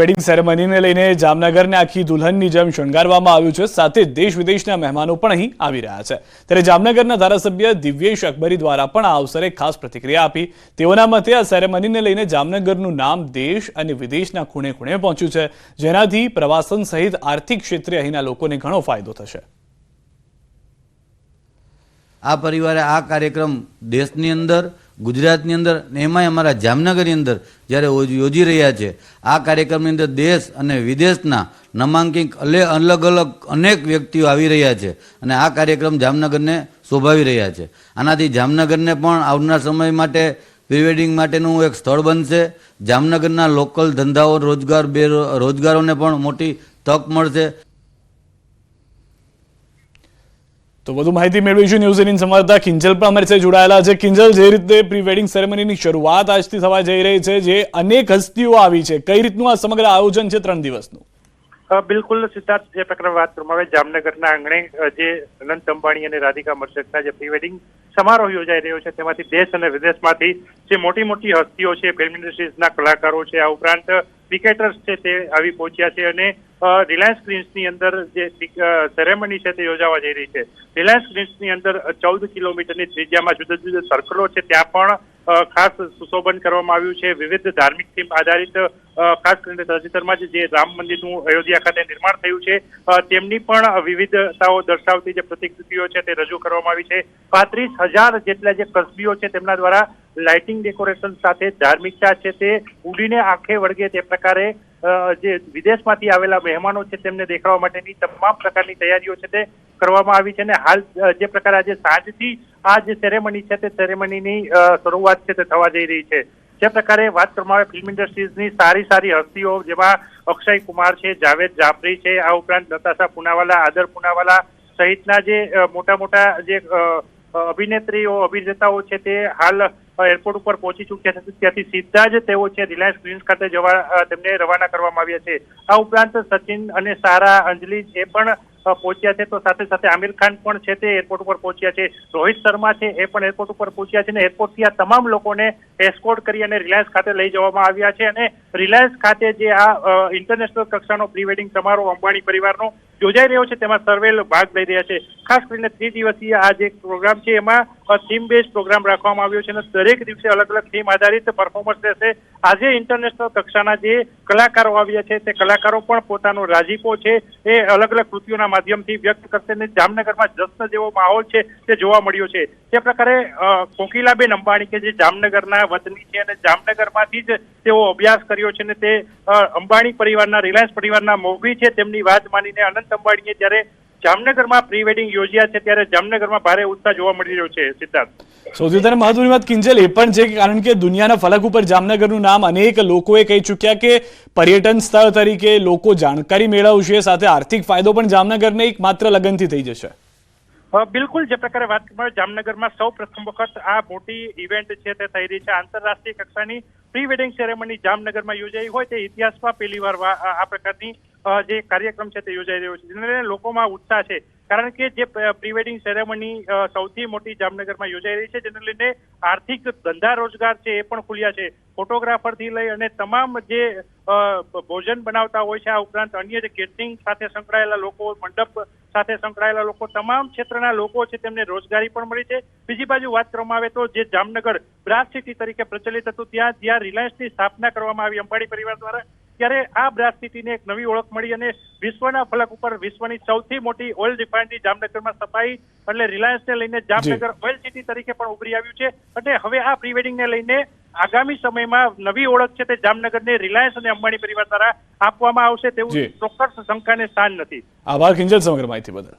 Wedding સેરેમનીને લઈને જામનગરને આખી દુલ્હનની જેમ શણગારવામાં આવ્યું છે. સાથે દેશ વિદેશના મહેમાનો પણ અહીં આવી રહ્યા છે. ત્યારે જામનગરના ધારાસભ્ય દિવ્યેશ અકબરી દ્વારા પણ આ અવસરે ખાસ પ્રતિક્રિયા આપી. તેઓના મતે આ સેરેમનીને લઈને જામનગરનું નામ દેશ અને વિદેશના ખૂણે ખૂણે પહોંચ્યું છે, જેનાથી પ્રવાસન સહિત આર્થિક ક્ષેત્રે અહીંના લોકોને ઘણો ફાયદો થશે. આ પરિવારે આ કાર્યક્રમ દેશની અંદર ગુજરાતની અંદર ને એમાંય અમારા જામનગરની અંદર જ્યારે યોજી રહ્યા છે, આ કાર્યક્રમની અંદર દેશ અને વિદેશના નામાંકિત અલે અલગ અલગ અનેક વ્યક્તિઓ આવી રહ્યા છે અને આ કાર્યક્રમ જામનગરને શોભાવી રહ્યા છે. આનાથી જામનગરને પણ આવનાર સમય માટે પ્રિવેડિંગ માટેનું એક સ્થળ બનશે. જામનગરના લોકલ ધંધાઓ રોજગાર બે રોજગારોને પણ મોટી તક મળશે. તો વધુ માહિતી મેળવીશું ન્યૂઝ એટીન સંવાદદાતા કિંજલ પણ અમારી સાથે જોડાયેલા છે. કિંજલ, જે રીતે પ્રી વેડિંગ સેરેમનીની શરૂઆત આજથી થવા જઈ રહી છે, જે અનેક હસ્તીઓ આવી છે, કઈ રીતનું આ સમગ્ર આયોજન છે ત્રણ દિવસનું? બિલકુલ સિદ્ધાર્થ, જે પ્રકારે વાત કરવામાં આવે જામનગરના આંગણે જે અનંત અંબાણી અને રાધિકા મર્ચન્ટના જે પ્રી વેડિંગ સમારોહ યોજાઈ રહ્યો છે, તેમાંથી દેશ અને વિદેશમાંથી જે મોટી મોટી હસ્તીઓ છે ફિલ્મ ઇન્ડસ્ટ્રીઝના કલાકારો છે, આ ઉપરાંત ક્રિકેટર્સ છે, તે આવી પહોંચ્યા છે અને રિલાયન્સ ગ્રીન્સની અંદર જે સેરેમની છે તે યોજાવા જઈ રહી છે. રિલાયન્સ ગ્રીન્સની અંદર ચૌદ કિલોમીટરની ત્રિજ્યામાં જુદા જુદા સર્કલો છે. ત્યાં પણ ખાસ સુશોભન કરવામાં આવ્યું છે. વિવિધ ધાર્મિક થીમ આધારિત ખાસ કરીને તાજેતરમાં જે રામ મંદિરનું અયોધ્યા ખાતે નિર્માણ થયું છે તેમની પણ વિવિધતાઓ દર્શાવતી જે પ્રતિકૃતિઓ છે તે રજૂ કરવામાં આવી છે. પાંત્રીસ હજાર જેટલા જે કસબીઓ છે તેમના દ્વારા લાઇટિંગ ડેકોરેશન સાથે ધાર્મિકતા છે તે ઉડીને આંખે વળગે તે પ્રકારે જે વિદેશમાંથી આવેલા મહેમાનો છે, તેમને દેખાડવા માટેની તમામ પ્રકારની તૈયારીઓ છે તે કરવામાં આવી છે અને હાલ જે પ્રકારે આજે સાંજથી આ જે સેરેમની છે, તે સેરેમનીની શરૂઆત છે તે થવા જઈ રહી છે. જે પ્રકારે વાત કરવામાં આવે ફિલ્મ ઇન્ડસ્ટ્રીઝની સારી સારી હસ્તીઓ જેમાં અક્ષય કુમાર છે, જાવેદ જાફરી છે, આ ઉપરાંત નતાશા પુનાવાલા, આદર પુનાવાલા સહિતના જે મોટા મોટા જે અભિનેત્રીઓ, અભિનેતાઓ છે તે હાલ એરપોર્ટ ઉપર પહોંચી ચૂક્યા છે, ત્યાંથી સીધા જ તેઓ છે રિલાયન્સ ગ્રીન્સ ખાતે જવા તેમને રવાના કરવામાં આવ્યા છે. આ ઉપરાંત સચિન અને સારા અંજલિ એ પણ પહોંચ્યા છે, તો સાથે સાથે આમિર ખાન પણ છે તે એરપોર્ટ ઉપર પહોંચ્યા છે. રોહિત શર્મા છે એ પણ એરપોર્ટ ઉપર પહોંચ્યા છે અને એરપોર્ટથી આ તમામ લોકોને એસ્કોર્ટ કરી અને રિલાયન્સ ખાતે લઈ જવામાં આવ્યા છે. અને રિલાયન્સ ખાતે જે આ ઇન્ટરનેશનલ કક્ષાનો પ્રી વેડિંગ સમારોહ અંબાણી પરિવારનો યોજાઈ રહ્યો છે, તેમાં સર્વે ભાગ લઈ રહ્યા છે. ખાસ કરીને ત્રી દિવસીય આ જે પ્રોગ્રામ છે, એમાં થીમ બેઝ પ્રોગ્રામ રાખવામાં આવ્યો છે અને દરેક દિવસે અલગ અલગ થીમ આધારિત પરફોર્મન્સ રહેશે. આજે ઇન્ટરનેશનલ કક્ષાના જે કલાકારો આવ્યા છે, તે કલાકારો પણ પોતાનો રાજીપો છે, એ અલગ અલગ કૃતિઓના માધ્યમથી વ્યક્ત કરશે અને જામનગરમાં જશ્ન જેવો માહોલ છે, તે જોવા મળ્યો છે. તે પ્રકારે કોકિલાબેન અંબાણી કે જે જામનગરના વતની છે અને જામનગરમાંથી જ તેઓ અભ્યાસ કર્યો છે અને તે અંબાણી પરિવારના, રિલાયન્સ પરિવારના મોભી છે, તેમની વાત માનીને અનંત અંબાણીએ જ્યારે જામનગરમાં પ્રી વેડિંગ યોજ્યા છે ત્યારે જામનગરમાં ભારે ઉત્સાહ જોવા મળી રહ્યો છે સિદ્ધાર્થ. સૌથી વધારે મહત્વની વાત કિંજલ એ પણ છે કારણ કે દુનિયાના ફલક ઉપર જામનગરનું નામ અનેક લોકોએ કહી ચૂક્યા કે પર્યટન સ્થળ તરીકે લોકો જાણકારી મેળવશે સાથે આર્થિક ફાયદો પણ જામનગરને એક માત્ર લગનથી થઈ જશે. બિલકુલ જે પ્રકારે વાત કરવામાં જામનગરમાં સૌ પ્રથમ વખત આ મોટી ઇવેન્ટ છે તે થઈ રહી છે. આંતરરાષ્ટ્રીય કક્ષાની પ્રી વેડિંગ સેરેમની જામનગરમાં યોજાઈ હોય તે ઇતિહાસમાં પહેલી વાર આ પ્રકારની જે કાર્યક્રમ છે તે યોજાઈ રહ્યો છે, જેને લોકોમાં ઉત્સાહ છે. કારણ કે જે પ્રીવેડિંગ સેરેમની સૌથી મોટી જામનગરમાં યોજાઈ રહી છે, જેને લઈને આર્થિક ધંધા રોજગાર છે એ પણ ખુલ્યા છે. ફોટોગ્રાફરથી લઈ અને તમામ જે ભોજન બનાવતા હોય છે, આ ઉપરાંત અન્ય જે કેટરિંગ સાથે સંકળાયેલા લોકો, મંડપ સાથે સંકળાયેલા લોકો, તમામ ક્ષેત્રના લોકો છે તેમને રોજગારી પણ મળી છે. બીજી બાજુ વાત કરવામાં આવે તો જે જામનગર બ્રાસ સિટી તરીકે પ્રચલિત હતું, ત્યાં, જ્યાં રિલાયન્સની સ્થાપના કરવામાં આવી અંબાણી પરિવાર દ્વારા ત્યારે આ બ્રાસ સિટીને એક નવી ઓળખ મળી અને વિશ્વના ફલક ઉપર વિશ્વની સૌથી મોટી ઓઇલ રિફાઇનરી જામનગરમાં સફાઈ એટલે રિલાયન્સને લઈને જામનગર ઓઇલ સિટી તરીકે પણ ઉભરી આવ્યું છે. અને હવે આ પ્રી વેડિંગને લઈને આગામી સમયમાં નવી ઓળખ છે તે જામનગરને રિલાયન્સ અને અંબાણી પરિવાર દ્વારા આપવામાં આવશે તેવું. ચોક્કસ શંકાને સ્થાન નથી. આભાર કિંજલ સમગ્ર માહિતી બદલ.